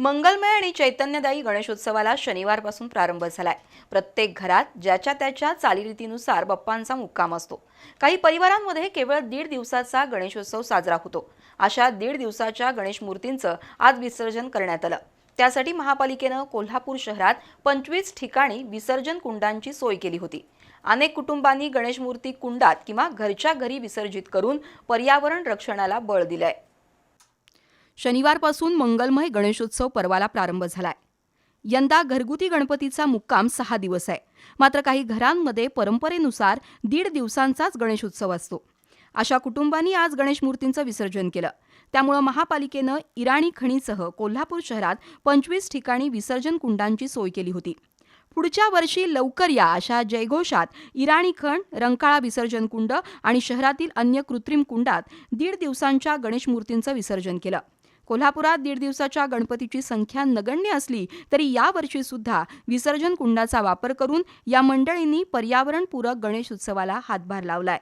मंगलमय आणि चैतन्यदायी गणेशोत्सवाला शनिवारपासून प्रारंभ झालाय. प्रत्येक घरात ज्याच्या त्याच्या चालीरीतीनुसार बाप्पांचा मुक्काम असतो. काही परिवारांमध्ये केवळ दीड दिवसाचा गणेशोत्सव साजरा होतो. अशा दीड दिवसाच्या गणेश मूर्तींचं आज विसर्जन करण्यात आलं. त्यासाठी महापालिकेनं कोल्हापूर शहरात पंचवीस ठिकाणी विसर्जन कुंडांची सोय केली होती. अनेक कुटुंबांनी गणेश मूर्ती कुंडात किंवा घरच्या घरी विसर्जित करून पर्यावरण रक्षणाला बळ दिलंय. शनिवारपासून मंगलमय गणेशोत्सव पर्वाला प्रारंभ झालाय. यंदा घरगुती गणपतीचा मुक्काम सहा दिवस आहे. मात्र काही घरांमध्ये परंपरेनुसार दीड दिवसांचाच गणेशोत्सव असतो. अशा कुटुंबांनी आज गणेश मूर्तींचं विसर्जन केलं. त्यामुळं महापालिकेनं इराणी खणीसह कोल्हापूर शहरात पंचवीस ठिकाणी विसर्जन कुंडांची सोय केली होती. पुढच्या वर्षी लवकर या अशा जयघोषात इराणी खण रंकाळा विसर्जन कुंड आणि शहरातील अन्य कृत्रिम कुंडात दीड दिवसांच्या गणेश मूर्तींचं विसर्जन केलं. कोल्हापुरात दीड दिवसाच्या गणपतीची संख्या नगण्य असली तरी यावर्षी सुद्धा विसर्जन कुंडाचा वापर करून या मंडळींनी पर्यावरणपूरक गणेश उत्सवाला हातभार लावलाय.